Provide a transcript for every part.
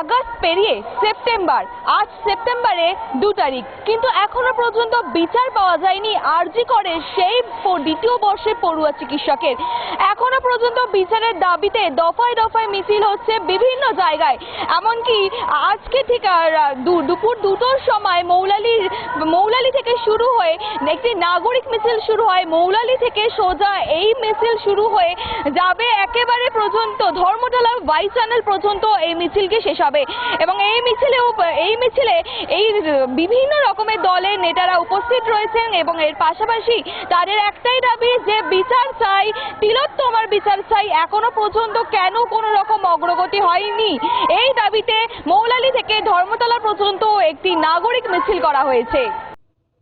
August পেরিয়ে September. আজ সেপ্টেম্বরে দু তারিখ। কিন্তু এখনও পর্যন্ত বিচার পাওয়া যায়নি আরজি করে সেই দ্বিতীয় বর্ষের পড়ুয়া চিকিৎসকের। এখনও পর্যন্ত বিচারের দাবিতে দফায় দফায় মিছিল হচ্ছে বিভিন্ন জায়গায়। এমনকি আজকে ঠিক দুপুর দুটোর সময় মৌলালির, মৌলালি থেকে শুরু হয়ে একটি নাগরিক মিছিল শুরু হয়। মৌলালি থেকে সোজা এই মিছিল শুরু হয়ে যাবে একেবারে পর্যন্ত ধর্মতলা বাই চ্যানেল পর্যন্ত এই মিছিলকে শেষ হবে। এবং এই মিছিলে এই মিছিলে এই বিভিন্ন রকমের দলের নেতারা উপস্থিত রয়েছেন এবং এর পাশাপাশি তাদের একটাই দাবি যে বিচার চাই, তিলোত্তমার বিচার চাই, এখনও পর্যন্ত কেন কোনো রকম অগ্রগতি হয়নি? এই দাবিতে মৌলালি থেকে ধর্মতলা পর্যন্ত একটি নাগরিক মিছিল করা হয়েছে।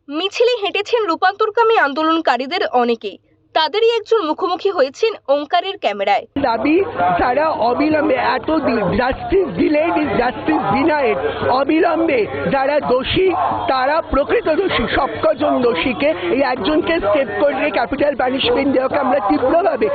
মিছিলে হেঁটেছেন রূপান্তরকামী আন্দোলনকারীদের অনেকেই তাদেরই একজন মুখোমুখি হয়েছেন ওঙ্কারের ক্যামেরায়। দাবি তারা অবিলম্বে এত justice delayed is justice denied অবিলম্বে যারা দোষী, তারা প্রকৃত দোষী, সবকজন দোষীকে এই একজনকে স্টেপ করে ক্যাপিটাল পানিশমেন্ট দেওয়াকে আমরা তীব্রভাবে,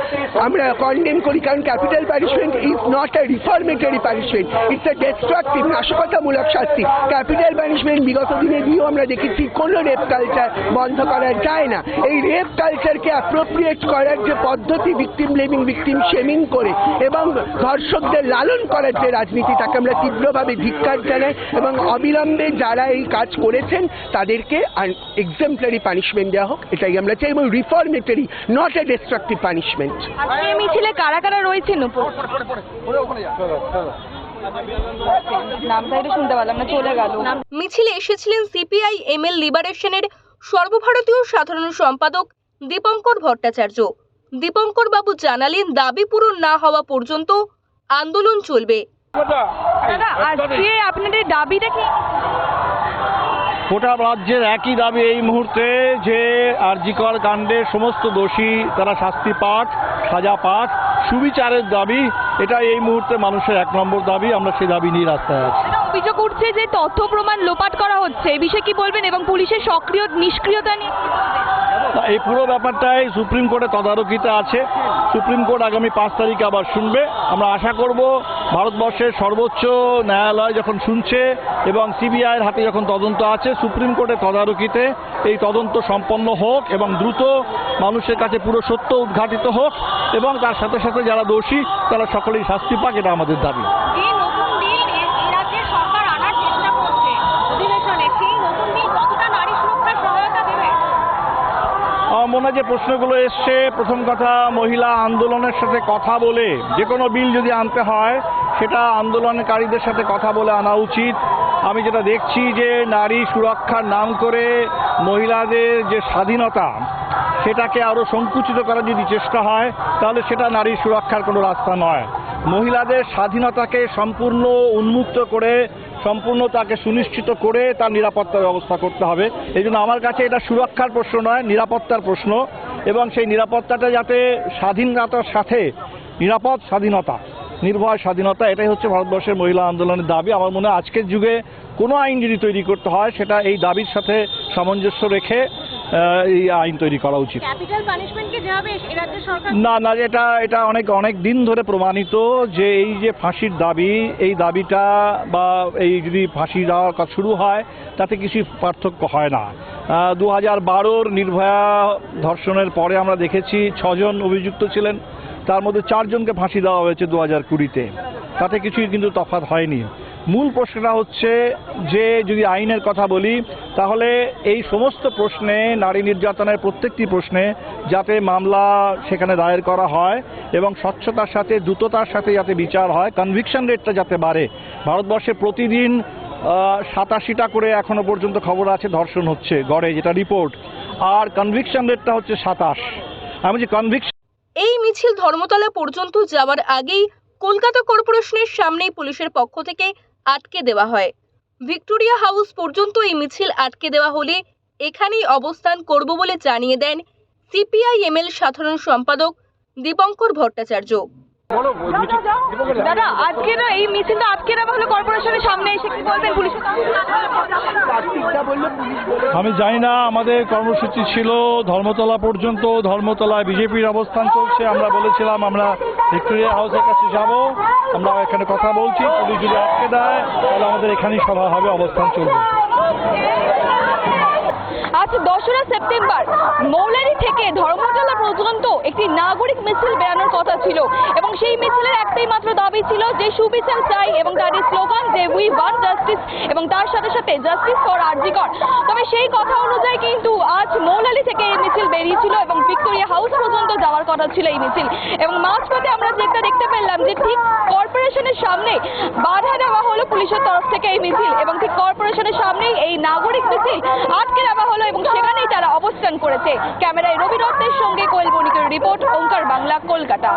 আমরা কন্ডেম করি। কারণ capital punishment is not a reformatory punishment it's a destructive নাশকতামূলক শাস্তি। ক্যাপিটাল পানিশমেন্ট বিগত দিনে দিয়েও আমরা দেখেছি, কোনো রেপ কালচার বন্ধ করা যায় না। এই রেপ কালচারকে অ্যাপ্রোপ্রিয়েট করার যে পদ্ধতি ভিকটিম ব্লেমিং ভিকটিম শেমিং করে এবং ধর্ষকদের লালন করার যে রাজনীতি তাকে আমরা তীব্রভাবে ধিক্কার জানাই এবং অবিলম্বে যারা এই কাজ করেছেন তাদেরকে এক্সাম্পলারি পানিশমেন্ট দেওয়া হোক এটাই আমরা চাই এবং reformatory not a destructive punishment আজকে মিছিলে কারা কারা রয়েছেন উপর? নামটা এটা শুনতে পারলাম না চলে মিছিলে এসেছিলেন সিপিআই এমএল লিবারেশনের সর্বভারতীয় সাধারণ সম্পাদক দীপঙ্কর ভট্টাচার্য। দীপঙ্কর বাবু জানালেন দাবি পূরণ না হওয়া পর্যন্ত আন্দোলন চলবে। দাদা আজকে আপনাদের দাবিটা কি? গোটা রাজ্যের একই দাবি এই মুহূর্তে যে আরজিকর কাণ্ডে সমস্ত দোষী তারা শাস্তি পাঠ সাজা পাঠ সুবিচারের দাবি এটা এই মুহূর্তে মানুষের এক নম্বর দাবি আমরা সেই দাবি নিয়ে রাস্তায় আছি। অভিযোগ উঠছে যে তথ্য প্রমাণ লোপাট করা হচ্ছে। এই বিষয়ে কি বলবেন এবং পুলিশের সক্রিয় নিষ্ক্রিয়তা নিয়ে এই পুরো ব্যাপারটাই সুপ্রিম কোর্টে তদারকিতে আছে। সুপ্রিম কোর্ট আগামী পাঁচ তারিখে আবার শুনবে। আমরা আশা করব ভারতবর্ষের সর্বোচ্চ ন্যায়ালয় যখন শুনছে এবং সিবিআইয়ের হাতে যখন তদন্ত আছে সুপ্রিম কোর্টের তদারকিতে এই তদন্ত সম্পন্ন হোক এবং দ্রুত মানুষের কাছে পুরো সত্য উদ্ঘাটিত হোক এবং তার সাথে সাথে যারা দোষী তারা সকলেই শাস্তি পাক এটা আমাদের দাবি। মনে যে প্রশ্নগুলো এসছে, প্রথম কথা, মহিলা আন্দোলনের সাথে কথা বলে যে কোনো বিল যদি আনতে হয়, সেটা আন্দোলনকারীদের সাথে কথা বলে আনা উচিত। আমি যেটা দেখছি যে নারী সুরক্ষার নাম করে মহিলাদের যে স্বাধীনতা, সেটাকে আরও সংকুচিত করার যদি চেষ্টা হয়, তাহলে সেটা নারী সুরক্ষার কোনো রাস্তা নয়। মহিলাদের স্বাধীনতাকে সম্পূর্ণ উন্মুক্ত করে সম্পূর্ণ তাকে সুনিশ্চিত করে তার নিরাপত্তার ব্যবস্থা করতে হবে। এই জন্য আমার কাছে এটা সুরক্ষার প্রশ্ন নয়, নিরাপত্তার প্রশ্ন। এবং সেই নিরাপত্তাটা যাতে স্বাধীনতার সাথে, নিরাপদ স্বাধীনতা, নির্ভয় স্বাধীনতা, এটাই হচ্ছে ভারতবর্ষের মহিলা আন্দোলনের দাবি। আমার মনে হয় আজকের যুগে কোনো আইন যদি তৈরি করতে হয়, সেটা এই দাবির সাথে সামঞ্জস্য রেখে এই আইন তৈরি করা উচিত। না না এটা এটা অনেক অনেক দিন ধরে প্রমাণিত যে এই যে ফাঁসির দাবি এই দাবিটা বা এই যদি ফাঁসি দেওয়ার কাজ শুরু হয় তাতে কিছু পার্থক্য হয় না। দু হাজার বারোর নির্ভয়া ধর্ষণের পরে আমরা দেখেছি ছজন অভিযুক্ত ছিলেন তার মধ্যে চারজনকে ফাঁসি দেওয়া হয়েছে দু হাজার কুড়িতে। তাতে কিছুই কিন্তু তফাৎ হয়নি। মূল প্রশ্নটা হচ্ছে যে যদি আইনের কথা বলি, তাহলে এই সমস্ত প্রশ্নে, নারী নির্যাতনের প্রত্যেকটি প্রশ্নে যাতে মামলা সেখানে দায়ের করা হয় এবং স্বচ্ছতার সাথে, দ্রুততার সাথে যাতে বিচার হয় কনভিকশন রেটটা যাতে বাড়ে। ভারতবর্ষে প্রতিদিন সাতাশিটা করে এখনও পর্যন্ত খবর আছে, ধর্ষণ হচ্ছে, গড়ে যেটা রিপোর্ট আর কনভিকশন রেটটা হচ্ছে সাতাশ। আমি যে কনভিকশন এই মিছিল ধর্মতলা পর্যন্ত যাওয়ার আগেই কলকাতা কর্পোরেশনের সামনেই পুলিশের পক্ষ থেকে আটকে দেওয়া হয়। ভিক্টোরিয়া হাউস পর্যন্ত এই মিছিল আটকে দেওয়া হলে এখানেই অবস্থান করব বলে জানিয়ে দেন সিপিআইএমএল সাধারণ সম্পাদক দীপঙ্কর ভট্টাচার্য। দাদা আজকে না এই মিছিলটা হলো কর্পোরেশনের সামনে এসে কি বলবেন পুলিশ? আমি জানি না আমাদের কর্মসূচি ছিল ধর্মতলা পর্যন্ত ধর্মতলায় বিজেপির অবস্থান চলছে আমরা বলেছিলাম আমরা ভিক্টোরিয়া হাউসের কাছে যাব। আমরা এখানে কথা বলছি, পুলিশ যদি আটকে দেয়, তাহলে আমাদের এখানেই সভা হবে, অবস্থান চলবে। আজ দশরা সেপ্টেম্বর, মৌলারি থেকে ধর্মতলা পর্যন্ত একটি নাগরিক মিছিল বেরানোর কথা ছিল। এবং সেই মিছিলের একটাই মাত্র দাবি ছিল যে সুবিচার চাই এবং তার স্লোগান যে উই ওয়ান জাস্টিস এবং তার সাথে সাথে জাস্টিস ফর আরজিকর। তবে সেই কথা অনুযায়ী কিন্তু আজ থেকে এই মিছিল বেরিয়েছিল এবং ভিক্টোরিয়া হাউস পর্যন্ত যাওয়ার কথা ছিল এই মিছিল। এবং মাঝপথে আমরা যেটা দেখতে পেলাম যে ঠিক কর্পোরেশনের সামনে বাধা দেওয়া হলো পুলিশের তরফ থেকে এই মিছিল এবং ঠিক কর্পোরেশনের সামনেই এই নাগরিক মিছিল আটকে দেওয়া হলো এবং সেখানেই তারা অবস্থান করেছে। ক্যামেরায় রবি রত্নের সঙ্গে কোয়েল বণিকের রিপোর্ট, ওঙ্কার বাংলা, কলকাতা।